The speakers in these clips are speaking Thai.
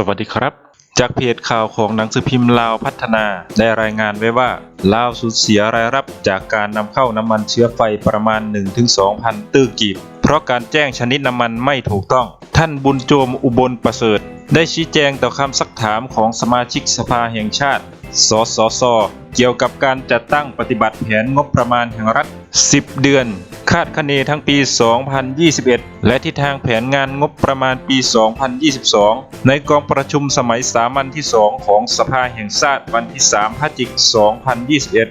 สวัสดีครับ จากเพจข่าวของหนังสือพิมพ์ลาวพัฒนาได้รายงานไว้ว่าลาวสูญเสียรายรับจากการนำเข้าน้ำมันเชื้อไฟประมาณ 1-2 พันตื้อกีบ เพราะการแจ้งชนิดน้ำมันไม่ถูกต้อง ท่านบุญโจมอุบลประเสริฐ ได้ชี้แจงต่อคำซักถามของสมาชิกสภาแห่งชาติ สสส เกี่ยวกับการจัดตั้งปฏิบัติแผนงบประมาณแห่งรัฐ 10 เดือน คาดคะเนทั้งปี 2021 และทิศทางแผนงานงบประมาณปี 2022 ในกองประชุมสมัยสามัญที่ 2 ของสภาแห่งชาติวันที่ 3พฤศจิกายน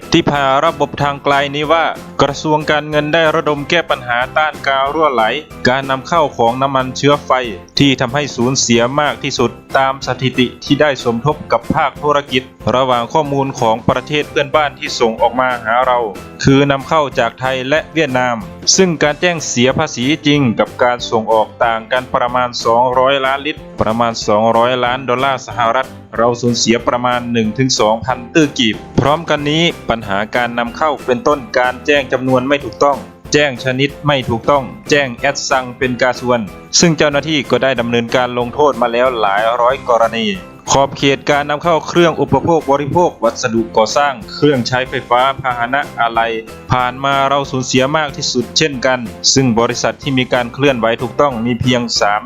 2021 ที่พาระบบทางไกลนี้ว่า กระทรวงการเงินได้ระดมแก้ปัญหาต้านการรั่วไหล การนำเข้าของน้ำมันเชื้อไฟ ที่ทำให้สูญเสียมากที่สุดตามสถิติที่ได้สมทบกับภาคธุรกิจ ระหว่างข้อมูลของประเทศเพื่อนบ้านที่ส่งออกมาหาเรา คือนำเข้าจากไทยและเวียดนาม ซึ่งการแจ้งเสียภาษีจริงกับการส่งออกต่างกันประมาณ 200 ล้านลิตร ประมาณ 200 ล้านดอลลาร์สหรัฐ เราสูญเสียประมาณ 1-2พันตื้อกีบ พร้อมกันนี้ปัญหาการนำเข้าเป็นต้นการแจ้งจำนวนไม่ถูกต้องแจ้งชนิดไม่ถูกต้อง แจ้งแอดสั่งเป็นการส่วน ซึ่งเจ้าหน้าที่ก็ได้ดำเนินการลงโทษมาแล้วหลายร้อยกรณี ขอบเขตการนำเข้าเครื่องอุปโภคบริโภค วัสดุก่อสร้าง เครื่องใช้ไฟฟ้าพาหนะอะไร ผ่านมาเราสูญเสียมากที่สุดเช่นกัน ซึ่งบริษัทที่มีการเคลื่อนไหวถูกต้องมีเพียง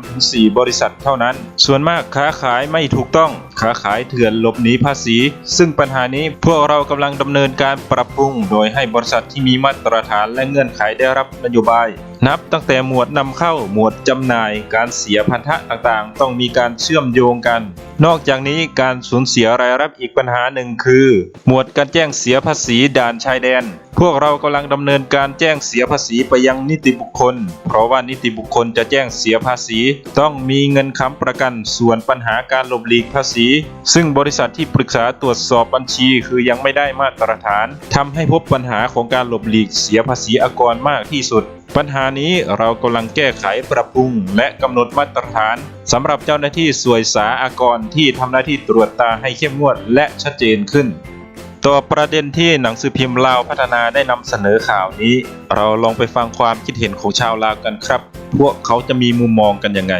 3-4 บริษัทเท่านั้น ส่วนมากค้าขายไม่ถูกต้องค้าขายเถื่อนหลบหนีภาษี ซึ่งปัญหานี้พวกเรากำลังดำเนินการปรับปรุง โดยให้บริษัทที่มีมาตรฐานและเงื่อนไขได้รับนโยบาย นับตั้งแต่หมวดนำเข้าหมวดจำหน่าย การเสียพันธะต่างๆ ต้องมีการเชื่อมโยงกัน นอกจากนี้การสูญเสียรายรับอีกปัญหาหนึ่งคือ หมวดการแจ้งเสียภาษีด่านชายแดนพวกเรากำลังดำเนินการแจ้งเสียภาษีไปยังนิติบุคคล เพราะว่านิติบุคคลจะแจ้งเสียภาษี ต้องมีเงินค้ำประกัน ส่วนปัญหาการหลบหลีกภาษีซึ่งบริษัทที่ปรึกษาตรวจสอบบัญชีคือยังไม่ได้มาตรฐานทำให้พบปัญหาของการหลบหลีกเสียภาษีอากรมากที่สุด ปัญหานี้เรากำลังแก้ไขปรับปรุง และกำหนดมาตรฐานสำหรับเจ้าหน้าที่สวยสาอากรที่ทำหน้าที่ตรวจตาให้เข้มงวดและชัดเจนขึ้นต่อประเด็นที่หนังสือพิมพ์ลาวพัฒนาได้นำเสนอข่าวนี้ เราลองไปฟังความคิดเห็นของชาวลาวกันครับ พวกเขาจะมีมุมมองกันยังไง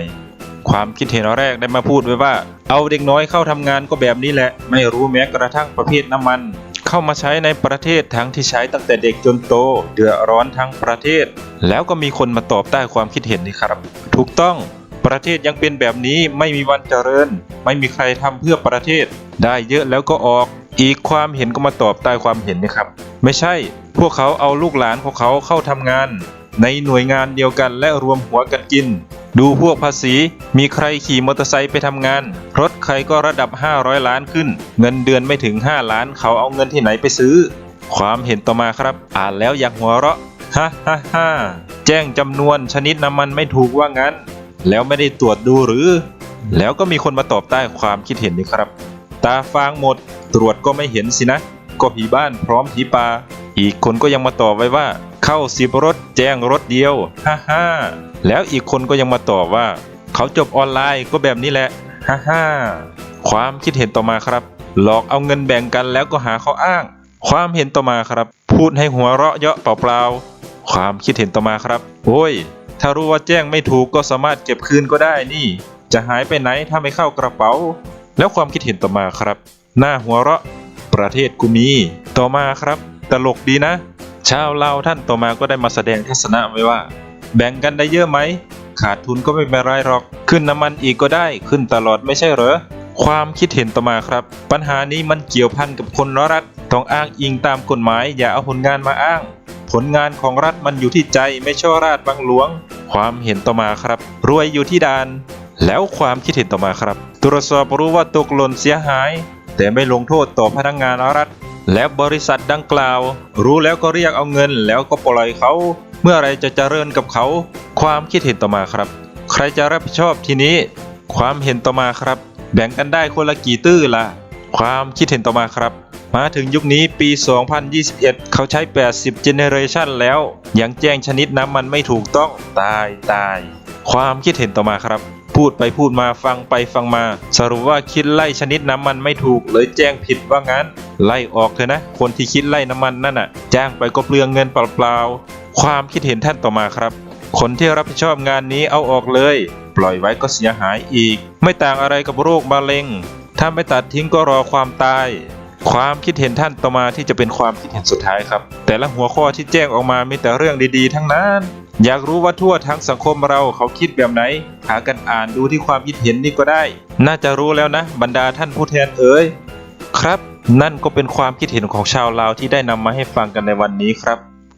ความคิดเห็นแรกได้มาพูดไว้ว่า เอาเด็กน้อยเข้าทำงานก็แบบนี้แหละ ไม่รู้แม้กระทั่งประเภทน้ำมัน เข้ามาใช้ในประเทศทั้งที่ใช้ตั้งแต่เด็กจนโต เดือดร้อนทั้งประเทศ แล้วก็มีคนมาตอบใต้ความคิดเห็นนี้ครับ ถูกต้องประเทศยังเป็นแบบนี้ไม่มีวันเจริญ ไม่มีใครทำเพื่อประเทศ ได้เยอะแล้วก็ออก อีกความเห็นก็มาตอบใต้ความเห็นนี่ครับ ไม่ใช่ พวกเขาเอาลูกหลานของเขาเข้าทำงาน ในหน่วยงานเดียวกันและรวมหัวกันกิน ดูพวกภาษี มีใครขี่มอเตอร์ไซค์ไปทำงาน รถใครก็ระดับ 500 ล้านขึ้น เงินเดือนไม่ถึง 5 ล้านเขาเอาเงินที่ไหนไปซื้อ ความเห็นต่อมาครับ อ่านแล้วอยากหัวเราะฮ่าฮ่าฮ่าแจ้งจำนวนชนิดน้ำมันไม่ถูกว่างั้น แล้วไม่ได้ตรวจดูหรือ แล้วก็มีคนมาตอบใต้ความคิดเห็นนี้ครับ ตาฟางหมด ตรวจก็ไม่เห็นสินะ ก็ผีบ้านพร้อมผีปลาอีกคนก็ยังมาตอบไว้ว่า เข้าสิบรถแจ้งรถเดียวฮ่าฮ่า แล้วอีกคนก็ยังมาตอบว่า เขาจบออนไลน์ก็แบบนี้แหละฮ่าฮ่าความคิดเห็นต่อมาครับ หลอกเอาเงินแบ่งกันแล้วก็หาข้ออ้าง ความเห็นต่อมาครับ พูดให้หัวเราะเยาะเปล่าๆความคิดเห็นต่อมาครับ โอ้ย ถ้ารู้ว่าแจ้งไม่ถูกก็สามารถเก็บคืนก็ได้นี่ จะหายไปไหนถ้าไม่เข้ากระเป๋า แล้วความคิดเห็นต่อมาครับ หน้าหัวเราะ ประเทศกูมี ต่อมาครับ ตลกดีนะ ชาวลาวท่านต่อมาก็ได้มาแสดงทัศนะไว้ว่า แบ่งกันได้เยอะไหม ขาดทุนก็ไม่เป็นไรหรอก ขึ้นน้ำมันอีกก็ได้ขึ้นตลอดไม่ใช่เหรอ ความคิดเห็นต่อมาครับ ปัญหานี้มันเกี่ยวพันกับคนรัฐต้องอ้างอิงตามกฎหมาย อย่าเอาผลงานมาอ้าง ผลงานของรัฐมันอยู่ที่ใจไม่ใช่ราชบังหลวง ความเห็นต่อมาครับ รวยอยู่ที่ดาน แล้วความคิดเห็นต่อมาครับ ตรวจสอบรู้ว่าตกหล่นเสียหาย แต่ไม่ลงโทษต่อพนักงานรัฐและบริษัทดังกล่าว รู้แล้วก็เรียกเอาเงินแล้วก็ปล่อยเขา เมื่อไรจะเจริญกับเขา ความคิดเห็นต่อมาครับ ใครจะรับผิดชอบทีนี้ ความเห็นต่อมาครับ แบ่งกันได้คนละกี่ตื้อล่ะความคิดเห็นต่อมาครับ มาถึงยุคนี้ปี 2021 เขาใช้ 80 generation แล้ว ยังแจ้งชนิดน้ำมันไม่ถูกต้องตายตาย ความคิดเห็นต่อมาครับ พูดไปพูดมาฟังไปฟังมา สรุปว่าคิดไล่ชนิดน้ำมันไม่ถูกเลยแจ้งผิดว่างั้น ไล่ออกเถอะนะ คนที่คิดไล่น้ำมันนั่นน่ะ จ้างไปก็เปลืองเงินเปล่าๆ ความคิดเห็นท่านต่อมาครับ คนที่รับผิดชอบงานนี้เอาออกเลย ปล่อยไว้ก็เสียหายอีก ไม่ต่างอะไรกับโรคมะเร็ง ถ้าไม่ตัดทิ้งก็รอความตาย ความคิดเห็นท่านต่อมาที่จะเป็นความคิดเห็นสุดท้ายครับ แต่ละหัวข้อที่แจ้งออกมามีแต่เรื่องดีๆ ทั้งนั้น อยากรู้ว่าทั่วทั้งสังคมเราเขาคิดแบบไหน หากันอ่านดูที่ความคิดเห็นนี่ก็ได้ น่าจะรู้แล้วนะ บรรดาท่านผู้แทนเอ๋ยครับ นั่นก็เป็นความคิดเห็นของชาวลาวที่ได้นำมาให้ฟังกันในวันนี้ครับ